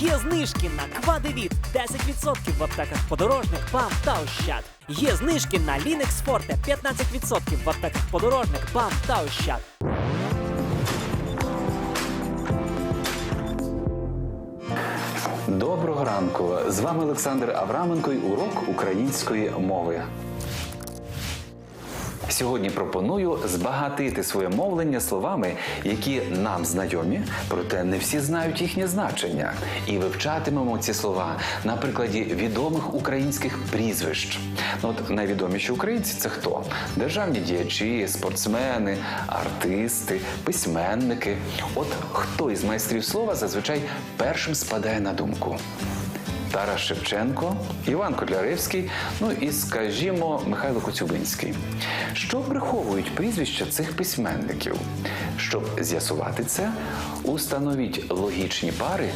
Є знижки на Квадевіт 10% в аптеках подорожник, ПАМ та Ощад. Є знижки на Linux Forte 15% в аптеках подорожник, ПАМ та Ощад. Доброго ранку! З вами Олександр Авраменко і урок української мови. Сьогодні пропоную збагатити своє мовлення словами, які нам знайомі, проте не всі знають їхнє значення. І вивчатимемо ці слова на прикладі відомих українських прізвищ. Ну, от найвідоміші українці це хто? Державні діячі, спортсмени, артисти, письменники. От хто із майстрів слова зазвичай першим спадає на думку? Тарас Шевченко, Іван Котляревський, ну і, скажімо, Михайло Коцюбинський. Що приховують прізвища цих письменників? Щоб з'ясувати це, установіть логічні пари,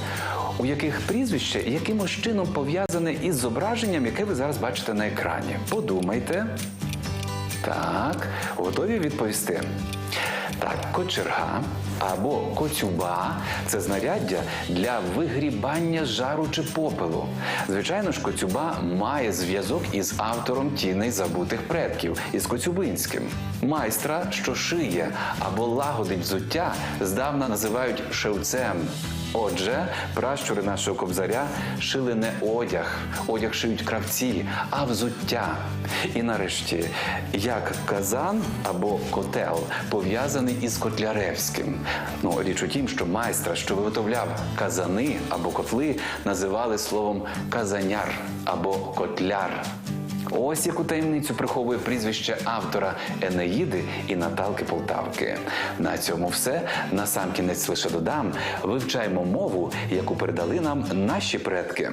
у яких прізвище якимось чином пов'язане із зображенням, яке ви зараз бачите на екрані. Подумайте. Так, готові відповісти? Так, кочерга або коцюба це знаряддя для вигрібання жару чи попелу. Звичайно ж, коцюба має зв'язок із автором тіней забутих предків із Коцюбинським. Майстра, що шиє або лагодить взуття, здавна називають шевцем. Отже, пращури нашого кобзаря шили не одяг, одяг шиють кравці, а взуття. І нарешті, як казан або котел пов'язаний із Котляревським. Ну, річ у тім, що майстра, що виготовляв казани або котли, називали словом казаняр або котляр. Ось яку таємницю приховує прізвище автора Енеїди і Наталки Полтавки. На цьому все. На сам кінець лише додам. Вивчаємо мову, яку передали нам наші предки.